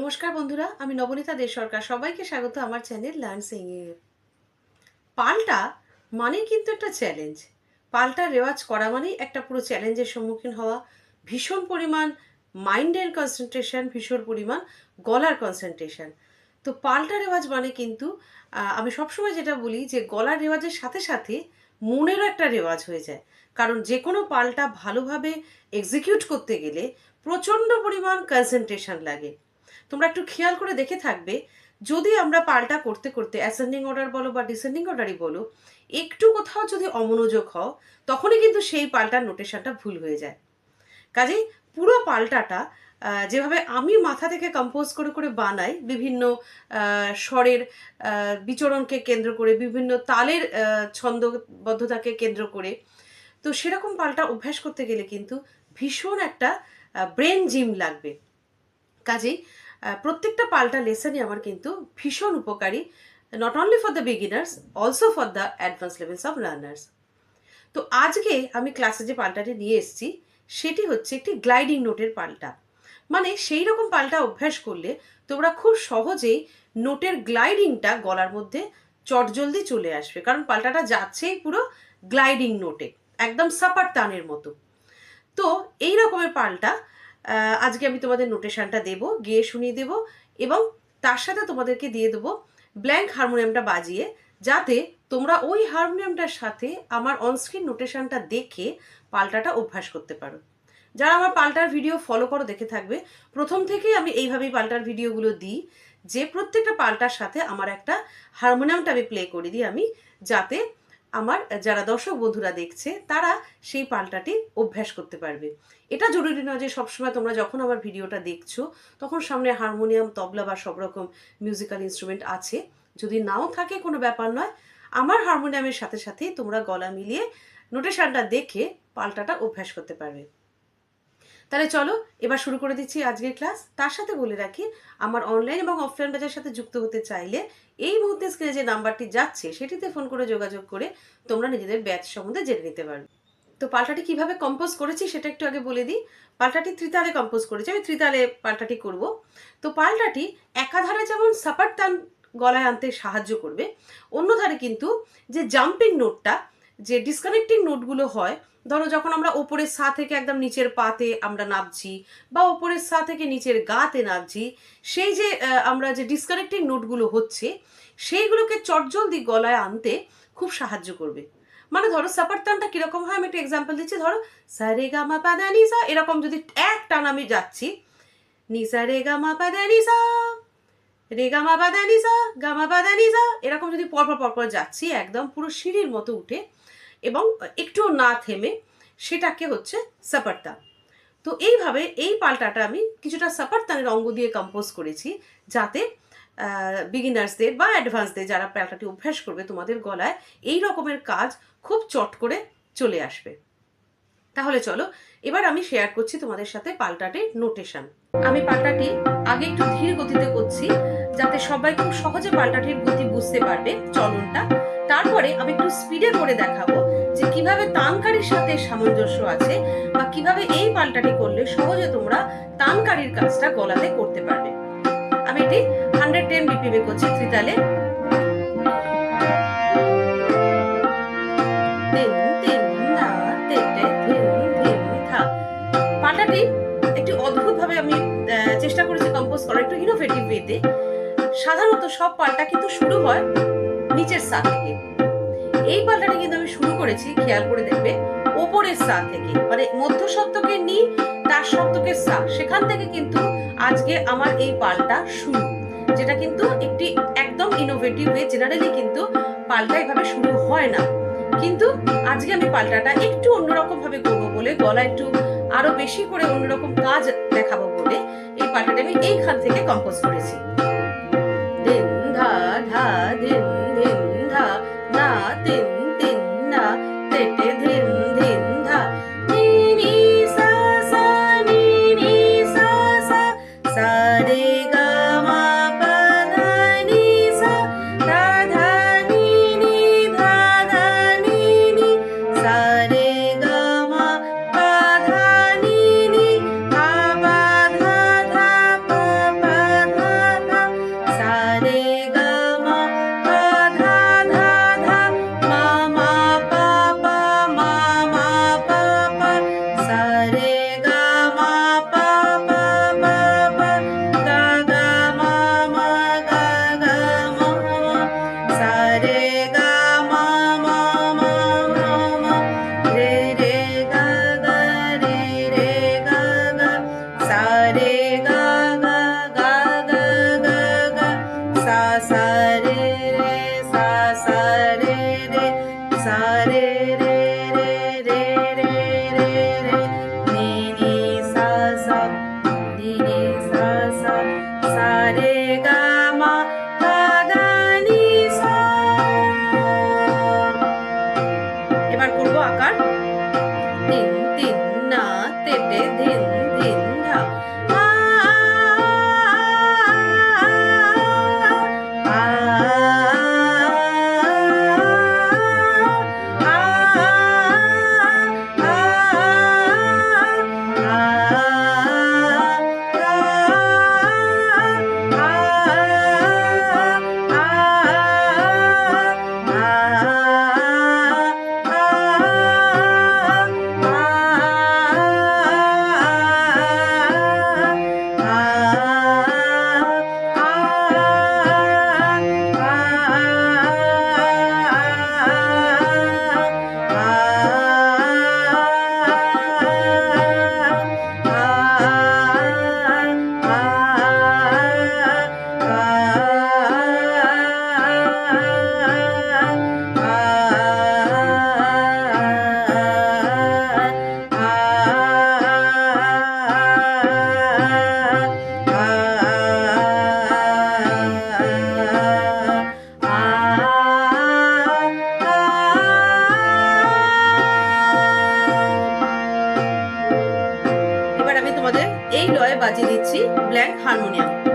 নমস্কার বন্ধুরা, আমি নবনীতা দে সরকার সবাইকে স্বাগত আমার চ্যানেল লার্ন সিঙ্গিং পাল্টা মানে কিন্তু একটা চ্যালেঞ্জ পাল্টা রেওয়াজ করা মানেই একটা পুরো চ্যালেঞ্জের সম্মুখীন হওয়া। ভীষণ পরিমাণ মাইন্ডের কনসেন্ট্রেশন ভীষণ পরিমাণ গলার কনসেন্ট্রেশন তো পাল্টা রেওয়াজ মানে কিন্তু আমি সবসময় যেটা বলি যে গলার রেওয়াজের সাথে সাথে মনেরও একটা রেওয়াজ হয়ে যায়। কারণ যে কোনো পাল্টা ভালোভাবে এক্সিকিউট করতে গেলে প্রচণ্ড পরিমাণ কনসেন্ট্রেশন লাগে। তোমরা একটু খেয়াল করে দেখে থাকবে, যদি আমরা পাল্টা করতে করতে অ্যাসেন্ডিং অর্ডার বলো বা ডিসেন্ডিং অর্ডারই বলো, একটু কোথাও যদি অমনোযোগ হও, তখনই কিন্তু সেই পাল্টার নোটেশনটা ভুল হয়ে যায়। কাজেই পুরো পাল্টাটা যেভাবে আমি মাথা থেকে কম্পোজ করে করে বানাই, বিভিন্ন স্বরের বিচরণকে কেন্দ্র করে, বিভিন্ন তালের ছন্দবদ্ধতাকে কেন্দ্র করে, তো সেরকম পাল্টা অভ্যাস করতে গেলে কিন্তু ভীষণ একটা ব্রেন জিম লাগবে। কাজেই প্রত্যেকটা পাল্টা লেসনই আমার কিন্তু ভীষণ উপকারী not only for the beginners also for the advance levels of learners তো আজকে আমি ক্লাসে যে পাল্টাটি নিয়ে এসেছি, সেটি হচ্ছে একটি গ্লাইডিং নোটের পাল্টা। মানে সেই রকম পাল্টা অভ্যাস করলে তোমরা খুব সহজেই নোটের গ্লাইডিংটা গলার মধ্যে চটজলদি চলে আসবে। কারণ পাল্টাটা যাচ্ছেই পুরো গ্লাইডিং নোটে একদম সাপার টানের মতো। তো এই রকমের পাল্টা আজকে আমি তোমাদের নোটেশনটা দেব, গিয়ে শুনিয়ে দেব এবং তার সাথে তোমাদেরকে দিয়ে দেবো ব্ল্যাঙ্ক হারমোনিয়ামটা বাজিয়ে যাতে তোমরা ওই হারমোনিয়ামটার সাথে আমার অনস্ক্রিন নোটেশনটা দেখে পাল্টাটা অভ্যাস করতে পারো। যারা আমার পাল্টার ভিডিও ফলো করো, দেখে থাকবে, প্রথম থেকেই আমি এইভাবেই পাল্টার ভিডিওগুলো দিই যে প্রত্যেকটা পাল্টার সাথে আমার একটা হারমোনিয়ামটা আমি প্লে করে দিই আমি, যাতে আমার যারা দর্শক বন্ধুরা দেখছে, তারা সেই পাল্টাটি অভ্যাস করতে পারবে। এটা জরুরি নয় যে সবসময় তোমরা যখন আমার ভিডিওটা দেখছ, তখন সামনে হারমোনিয়াম, তবলা বা সব রকম মিউজিক্যাল ইনস্ট্রুমেন্ট আছে। যদি নাও থাকে কোনো ব্যাপার নয়, আমার হারমোনিয়ামের সাথে সাথেই তোমরা গলা মিলিয়ে নোটেশনটা দেখে পাল্টাটা অভ্যাস করতে পারবে। তাহলে চলো, এবার শুরু করে দিচ্ছি আজকের ক্লাস তার সাথে বলে রাখি, আমার অনলাইন এবং অফলাইন ব্যাচের সাথে যুক্ত হতে চাইলে এই মুহূর্তে স্ক্রিনে যে নাম্বারটি যাচ্ছে, সেটিতে ফোন করে যোগাযোগ করে তোমরা নিজেদের ব্যাচ সম্বন্ধে জেনে নিতে পারবে। তো পাল্টাটি কীভাবে কম্পোজ করেছি সেটা একটু আগে বলে দিই। পাল্টাটি ত্রিতালে কম্পোজ করেছি, আমি ত্রিতালে পাল্টাটি করব। তো পাল্টাটি একাধারে যেমন সাপার তান গলায় আনতে সাহায্য করবে অন্য ধারে কিন্তু যে জাম্পিং নোটটা যে ডিসকানেক্টিং নোটগুলো হয়, ধরো যখন আমরা ওপরের সা থেকে একদম নিচের পাতে আমরা নামছি বা ওপরের সা থেকে নিচের গাতে নামছি, সেই যে আমরা যে ডিসকানেক্টিং নোটগুলো হচ্ছে, সেইগুলোকে চটজলদি গলায় আনতে খুব সাহায্য করবে। মানে ধরো সাপারতানটা কীরকম হয়, আমি একটা এক্সাম্পল দিচ্ছি, ধরো সা রে গা মা পাদা নিসা এরকম যদি এক টান আমি যাচ্ছি নিসা রে গা মা পাদা নিসা রে গা মা পাদা নিসা গা মা নিসা। এরকম যদি পরপর পরপর যাচ্ছি, একদম পুরো সিঁড়ির মতো উঠে, এবং একটুও না থেমে, সেটাকে হচ্ছে সাপারতান তো এইভাবে এই পাল্টাটা আমি কিছুটা সাপারতানের অঙ্গ দিয়ে কম্পোজ করেছি, যাতে বিগিনার্সদের বা অ্যাডভান্সদের যারা পাল্টাটি অভ্যাস করবে তোমাদের গলায়, এই রকমের কাজ খুব চট করে চলে আসবে। তাহলে চলো, এবার আমি শেয়ার করছি তোমাদের সাথে পাল্টাটির নোটেশন আমি পাল্টাটি আগে একটু ধীর গতিতে করছি যাতে সবাই খুব সহজে পাল্টাটির গতি বুঝতে পারবে চলনটা। তারপরে আমি একটু স্পিডে করে দেখাবো যে কীভাবে তানকারির সাথে সামঞ্জস্য আছে বা কীভাবে এই পাল্টাটি করলে সহজে তোমরা তানকারির কাজটা গলাতে করতে পারবে। আমি এটি হান্ড্রেড টেন বিপিএমে করছি ত্রিতালে। চেষ্টা করেছি কম্পোজ করার একটু ইনোভেটিভ ওয়েতে সাধারণত সব পাল্টা কিন্তু শুরু হয় নিচের সা থেকে। এই পাল্টাটি কিন্তু আমি শুরু করেছি, খেয়াল করে দেখবে, ওপরের সা থেকে। মানে মধ্য সপ্তকের নি তার সপ্তকের সা সেখান থেকে কিন্তু আজকে আমার এই পাল্টা শুরু। যেটা কিন্তু একটি একদম ইনোভেটিভ ওয়ে জেনারেলি কিন্তু পাল্টা এভাবে শুরু হয় না। কিন্তু আজকে আমি পাল্টাটা একটু অন্যরকম ভাবে করব বলে, গলা একটু আরও বেশি করে অন্যরকম কাজ দেখাবো বলে এই পাটাটা আমি এইখান থেকে কম্পোজ করেছি। বাজিয়ে দিচ্ছি ব্ল্যাঙ্ক হারমোনিয়াম।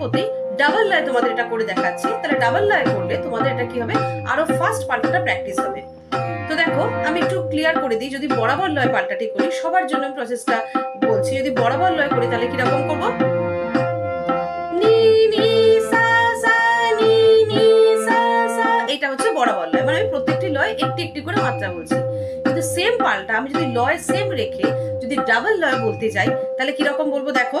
সেম ডাবল লয় তোমাদের এটা করে দেখাচ্ছি। তাহলে ডাবল করলে তোমাদের এটা কি হবে? আরও পাল্টাটা প্র্যাকটিস হবে। তো দেখো, আমি একটু ক্লিয়ার করে দিই। যদি বরাবর লয় পাল্টাটি করি, সবার জন্য প্রসেসটা বলছি। যদি বরাবর লয় করি, তাহলে কীরকম করব? এটা হচ্ছে বরাবর লয় মানে আমি প্রত্যেকটি লয় একটি একটি করে মাত্রা বলছি। কিন্তু সেম পাল্টা আমি যদি লয় সেম রেখে যদি ডাবল লয় বলতে যাই, তাহলে কি রকম বলব দেখো?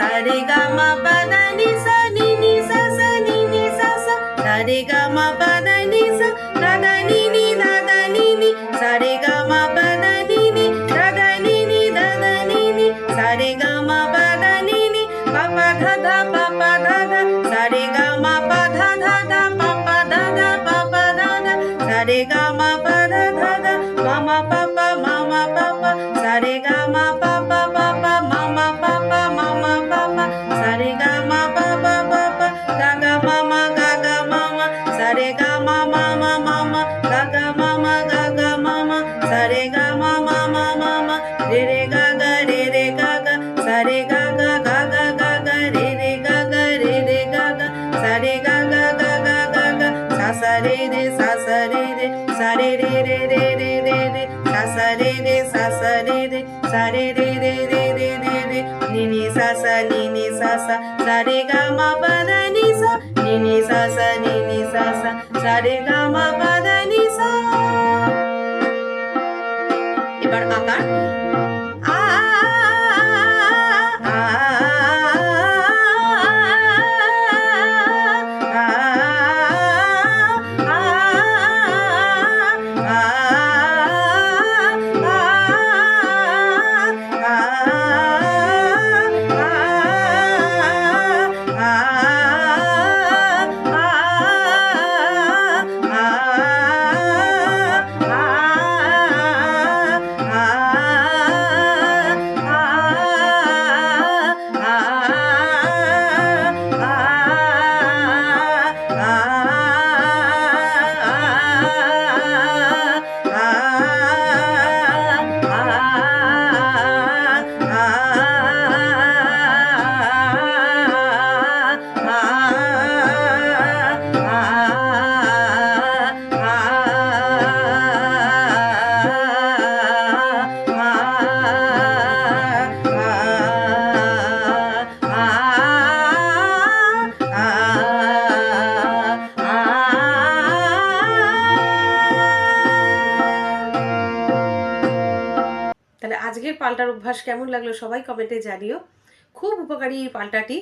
সা সা mama mama ga ga mama ga ga mama sa ga mama mama mama re re ga re re ga ga ga ga ga ga re re ga re re ga ga sa re ga ga ga ga ga sa sa re re sa sa re re sa re re re re re re sa sa re re sa sa re re sa re re re re re re ni ni sa sa ni ni sa sa sa re ga ma pa da ni সা সা রে গা মা পা দা নি সা নি সা সা নি নি সা সা সা রে গা পাল্টার অভ্যাস কেমন লাগল সবাই কমেন্টে জানিও। খুব উপকারী এই পাল্টাটি।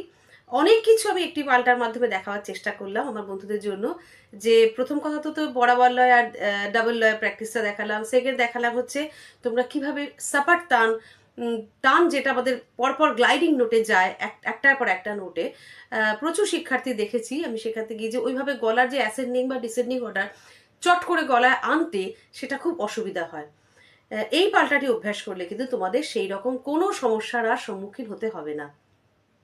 অনেক কিছু আমি একটি পাল্টার মাধ্যমে দেখাবার চেষ্টা করলাম আমার বন্ধুদের জন্য। যে প্রথম কথা তো তো বরাবর লয় আর ডাবল লয় প্র্যাকটিসটা দেখালাম। সেকেন্ড দেখালাম হচ্ছে তোমরা কীভাবে সাপার টান টান যেটা আমাদের পরপর গ্লাইডিং নোটে যায়, এক- একটার পর একটা নোটে প্রচুর শিক্ষার্থী দেখেছি। আমি শেখাতে গিয়ে যে ওইভাবে গলার যে অ্যাসেন্ডিং বা ডিসেন্ডিং অর্ডার চট করে গলায় আনতে সেটা খুব অসুবিধা হয়। এই পাল্টাটি অভ্যাস করলে কিন্তু তোমাদের সেই রকম কোনো সমস্যার আর সম্মুখীন হতে হবে না।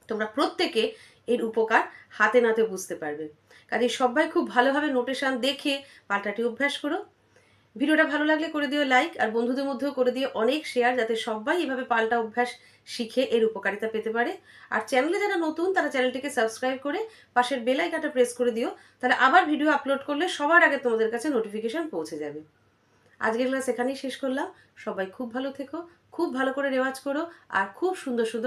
তোমরা প্রত্যেকে এর উপকার হাতে নাতে বুঝতে পারবে। কাজে সবাই খুব ভালোভাবে নোটেশন দেখে পাল্টাটি অভ্যাস করো। ভিডিওটা ভালো লাগলে করে দিও লাইক আর বন্ধুদের মধ্যেও করে দিও অনেক শেয়ার যাতে সবাই এভাবে পাল্টা অভ্যাস শিখে এর উপকারিতা পেতে পারে। আর চ্যানেলে যারা নতুন তারা চ্যানেলটিকে সাবস্ক্রাইব করে পাশের বেল আইকনটা প্রেস করে দিও। তাহলে আবার ভিডিও আপলোড করলে সবার আগে তোমাদের কাছে নোটিফিকেশন পৌঁছে যাবে। আজকের ক্লাস এখানেই শেষ করলাম। সবাই খুব ভালো থেকো, খুব ভালো করে রেওয়াজ করো, আর খুব সুন্দর সুন্দর